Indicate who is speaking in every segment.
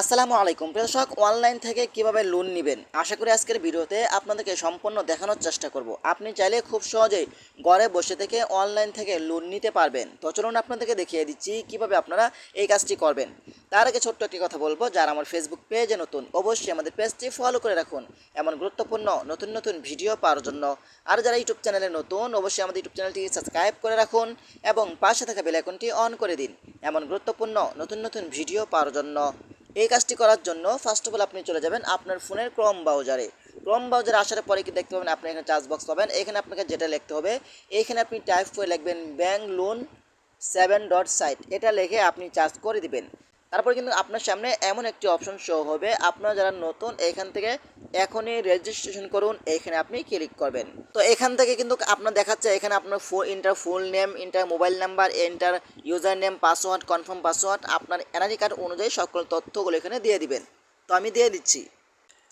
Speaker 1: আসসালামু আলাইকুম। দর্শক, অনলাইন থেকে কীভাবে লোন নেবেন? আশা করি আজকের ভিডিওতে আপনাদেরকে সম্পূর্ণ দেখানোর চেষ্টা করব। আপনি চাইলে খুব সহজেই ঘরে বসে থেকে অনলাইন থেকে লোন নিতে পারবেন। তো চলুন আপনাদেরকে দেখিয়ে দিচ্ছি কীভাবে আপনারা এই কাজটি করবেন। তার আগে ছোট্ট একটি কথা বলব, যারা আমার ফেসবুক পেজে নতুন, অবশ্যই আমাদের পেজটি ফলো করে রাখুন। এমন গুরুত্বপূর্ণ নতুন নতুন ভিডিও পাওয়ার জন্য। আর যারা ইউটিউব চ্যানেলে নতুন, অবশ্যই আমাদের ইউটিউব চ্যানেলটি সাবস্ক্রাইব করে রাখুন এবং পাশে থাকা বেল আইকনটি অন করে দিন। এমন গুরুত্বপূর্ণ নতুন নতুন ভিডিও পাওয়ার জন্য। এই কাজটি করার জন্য ফার্স্ট অফ অল আপনি চলে যাবেন আপনার ফোনের ক্রম ব্রাউজারে ক্রম ব্রাউজারে আসার পরে কি দেখতে পাবেন? আপনি এখানে চার্জ বক্স পাবেন। এখানে আপনাকে যেটা লিখতে হবে, এখানে আপনি টাইপ করে লিখবেন bank loan seven dot site এটা লিখে আপনি চার্জ করে দিবেন। তারপরে কিন্তু আপনার সামনে এমন একটি অপশন শো হবে। আপনারা যারা নতুন, এখান থেকে এখনই রেজিস্ট্রেশন করুন, এখানে আপনি ক্লিক করবেন। তো এখান থেকে কিন্তু আপনার দেখাচ্ছে, এখানে আপনার ফো enter full name enter mobile number enter user name password confirm password আপনার এনার্জি কার্ড অনুযায়ী সকল তথ্যগুলো এখানে দিয়ে দিবেন। তো আমি দিয়ে দিচ্ছি।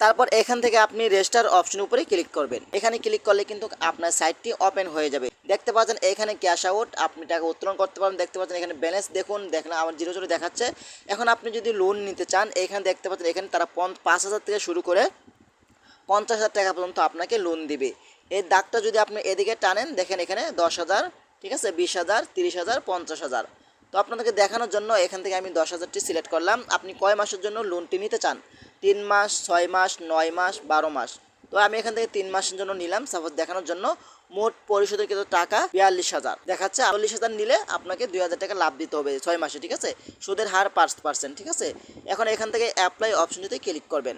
Speaker 1: তারপর এখান থেকে আপনি রেজিস্টার অপশন উপরে ক্লিক করবেন। এখানে ক্লিক করলে কিন্তু আপনার সাইটটি ওপেন হয়ে যাবে। দেখতে পাচ্ছেন এখানে ক্যাশ আউট আপনি টাকা উত্তোলন করতে পারেন দেখতে পাচ্ছেন এখানে ব্যালেন্স দেখুন, দেখেন আমার জিরো জিরো দেখাচ্ছে। এখন আপনি যদি লোন নিতে চান, এখানে দেখতে পাচ্ছেন এখানে তারা পাঁচ হাজার থেকে শুরু করে পঞ্চাশ হাজার টাকা পর্যন্ত আপনাকে লোন দিবে। এই দাগটা যদি আপনি এদিকে টানেন, দেখেন এখানে দশ হাজার, ঠিক আছে, বিশ হাজার, তিরিশ হাজার, পঞ্চাশ হাজার। তো আপনাদেরকে দেখানোর জন্য এখান থেকে আমি দশ হাজারটি সিলেক্ট করলাম। আপনি কয় মাসের জন্য লোনটি নিতে চান? তিন মাস, ছয় মাস, নয় মাস, বারো মাস। তো আমি এখান থেকে তিন মাসের জন্য নিলাম। সাপোজ দেখানোর জন্য মোট পরিশোধের কিন্তু টাকা বিয়াল্লিশ হাজার। দেখাচ্ছে চল্লিশ হাজার নিলে আপনাকে দুই হাজার টাকা লাভ দিতে হবে ছয় মাসে, ঠিক আছে? সুদের হার পাঁচ পার্সেন্ট ঠিক আছে? এখন এখান থেকে অ্যাপ্লাই অপশনটিতে ক্লিক করবেন।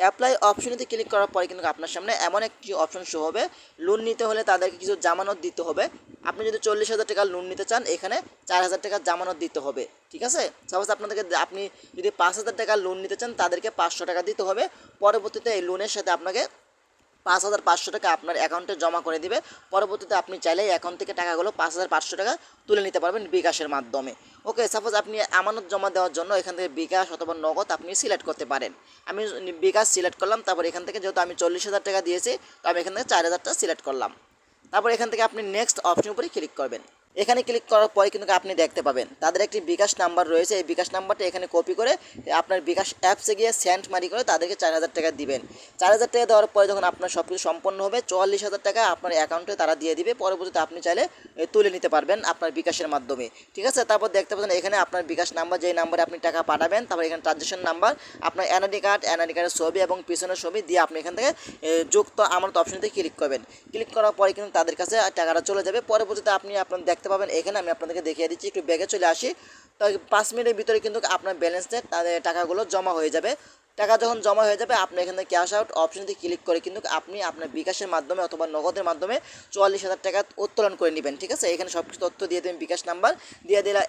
Speaker 1: অ্যাপ্লাই অপশনেতে ক্লিক করার পরে কিন্তু আপনার সামনে এমন একটি অপশন শো হবে। লোন নিতে হলে তাদেরকে কিছু জামানত দিতে হবে। আপনি যদি চল্লিশ হাজার টাকা লোন নিতে চান, এখানে চার হাজার টাকা জামানত দিতে হবে। ঠিক আছে? সাপোজ আপনাদেরকে আপনি যদি পাঁচ হাজার টাকা লোন নিতে চান, তাদেরকে পাঁচশো টাকা দিতে হবে। পরবর্তীতে এই লোনের সাথে আপনাকে পাঁচ হাজার পাঁচশো টাকা আপনার অ্যাকাউন্টে জমা করে দিবে। পরবর্তীতে আপনি চাইলে অ্যাকাউন্ট থেকে টাকাগুলো পাঁচ হাজার পাঁচশো টাকা তুলে নিতে পারবেন বিকাশের মাধ্যমে। ওকে, সাপোজ আপনি আমানত জমা দেওয়ার জন্য এখান থেকে বিকাশ অথবা নগদ আপনি সিলেক্ট করতে পারেন। আমি বিকাশ সিলেক্ট করলাম, তারপর এখান থেকে যেহেতু আমি চল্লিশ হাজার টাকা দিয়েছি, তো আমি এখান থেকে চার হাজারটা সিলেক্ট করলাম। তারপর এখান থেকে আপনি নেক্সট অপশন উপরে ক্লিক করবেন। এখানে ক্লিক করার পরে কিন্তু আপনি দেখতে পাবেন। তাদের একটি বিকাশ নাম্বার রয়েছে। এই বিকাশ নাম্বারটা এখানে কপি করে আপনার বিকাশ অ্যাপসে গিয়ে সেন্ড মারি করে তাদেরকে চার হাজার টাকা দিবেন। চার হাজার টাকা দেওয়ার পরে যখন আপনার সব কিছু সম্পন্ন হবে, চুয়াল্লিশ হাজার টাকা আপনার অ্যাকাউন্টে তারা দিয়ে দিবে। পরবর্তীতে আপনি চাইলে তুলে নিতে পারবেন আপনার বিকাশের মাধ্যমে। ঠিক আছে? তারপর দেখতে পাচ্ছেন এখানে আপনার বিকাশ নাম্বার, যেই নাম্বারে আপনি টাকা পাঠাবেন, তারপর এখানে ট্রানজেকশন নাম্বার, আপনার এনআইডি কার্ড এনআইডি কার্ডের ছবি এবং পিছনের ছবি দিয়ে আপনি এখান থেকে যুক্ত আমানত অপশনতে ক্লিক করবেন। ক্লিক করার পরে কিন্তু তাদের কাছে টাকাটা চলে যাবে। পরবর্তীতে আপনি আপনার দেখতে পাবেন। এখানে আমি আপনাদেরকে দেখিয়ে দিচ্ছি, একটু ব্যাগে চলে আসি। তো পাঁচ মিনিটের ভিতরে কিন্তু আপনার ব্যালেন্সে তাদের টাকাগুলো জমা হয়ে যাবে। টাকা যখন জমা হয়ে যাবে, আপনি এখানে ক্যাশ আউট অপশনটি ক্লিক করে কিন্তু আপনি আপনার বিকাশের মাধ্যমে অথবা নগদের মাধ্যমে চুয়াল্লিশ হাজার টাকা উত্তোলন করে নেবেন, ঠিক আছে? এখানে সব তথ্য দিয়ে দেবেন বিকাশ নাম্বার। দিয়ে দিলে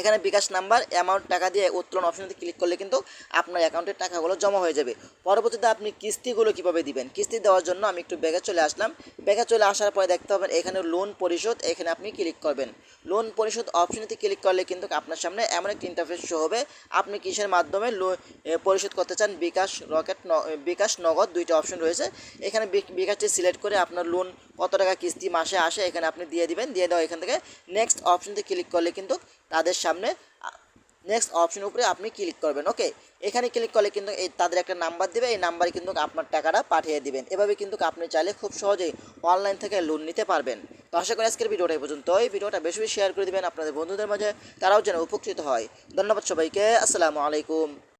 Speaker 1: এখানে বিকাশ নাম্বার অ্যামাউন্ট টাকা দিয়ে উত্তোলন অপশনতে ক্লিক করলে কিন্তু আপনার অ্যাকাউন্টের টাকাগুলো জমা হয়ে যাবে। পরবর্তীতে আপনি কিস্তিগুলো কীভাবে দিবেন? কিস্তি দেওয়ার জন্য আমি একটু ব্যাগে চলে আসলাম। ব্যাগে চলে আসার পরে দেখতে পাবেন এখানে লোন পরিশোধ, এখানে আপনি ক্লিক করবেন। লোন পরিশোধ অপশনেতে ক্লিক করলে কিন্তু আপনার সামনে এমন একটি ইন্টারফেস শো হবে। আপনি কিসের মাধ্যমে লো পরিশোধ করতে চান? বিকাশ রকেট বিকাশ নগদ দুইটা অপশন রয়েছে। এখানে বিকাশটি সিলেক্ট করে আপনার লোন কত টাকা কিস্তি মাসে আসে এখানে আপনি দিয়ে দিবেন। দিয়ে দেওয়া এখান থেকে নেক্সট অপশনতে ক্লিক করলে কিন্তু তাদের সামনে নেক্সট অপশন উপরে আপনি ক্লিক করবেন ওকে এখানে ক্লিক করলে কিন্তু এই তাদের একটা নাম্বার দেবে, এই নাম্বারে কিন্তু আপনার টাকাটা পাঠিয়ে দিবেন। এভাবে কিন্তু আপনি চাইলে খুব সহজেই অনলাইন থেকে লোন নিতে পারবেন। তো আশা করি আজকের ভিডিওটা পর্যন্ত এই ভিডিওটা বেশি বেশি শেয়ার করে দেবেন আপনাদের বন্ধুদের মাঝে, তারাও যেন উপকৃত হয়। ধন্যবাদ সবাইকে, আসসালামু আলাইকুম।